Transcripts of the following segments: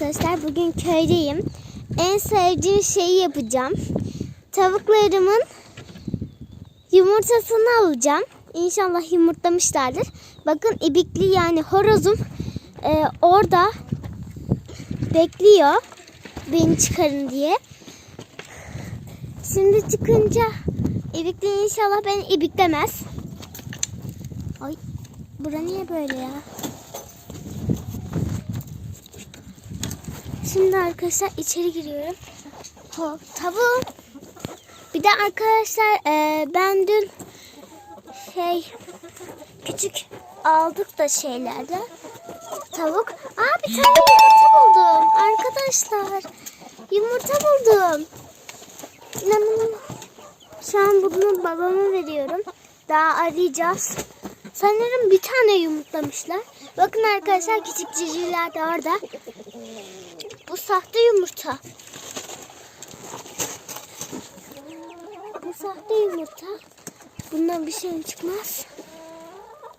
arkadaşlar. Bugün köydeyim. En sevdiğim şeyi yapacağım. Tavuklarımın yumurtasını alacağım. İnşallah yumurtlamışlardır. Bakın ibikli yani horozum e, orada bekliyor. Beni çıkarın diye. Şimdi çıkınca ibikli inşallah beni ibiklemez. Ay bura niye böyle ya? Şimdi arkadaşlar içeri giriyorum. Ho, tavuğum. Bir de arkadaşlar e, ben dün şey küçük aldık da şeylerde tavuk. Aa bir tane yumurta buldum arkadaşlar. Yumurta buldum. İnanın. Şu an bunu babama veriyorum. Daha arayacağız. Sanırım bir tane yumurtlamışlar. Bakın arkadaşlar küçük civcivler de orada. Bu sahte yumurta. Bu sahte yumurta. Bundan bir şey çıkmaz.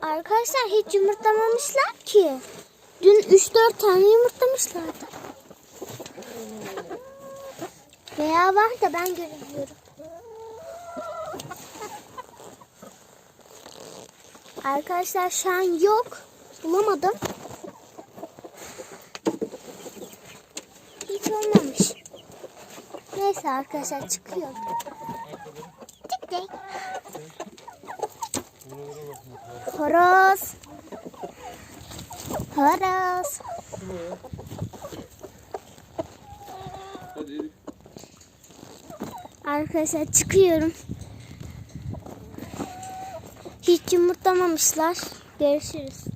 Arkadaşlar hiç yumurtlamamışlar ki. Dün 3-4 tane yumurtlamışlardı. Veya var da ben göremiyorum. Arkadaşlar şu an yok. Bulamadım. Hiç olmamış. Neyse arkadaşlar çıkıyorum. Tık tık. Horoz. Horoz. Arkadaşlar çıkıyorum. Hiç yumurtlamamışlar. Görüşürüz.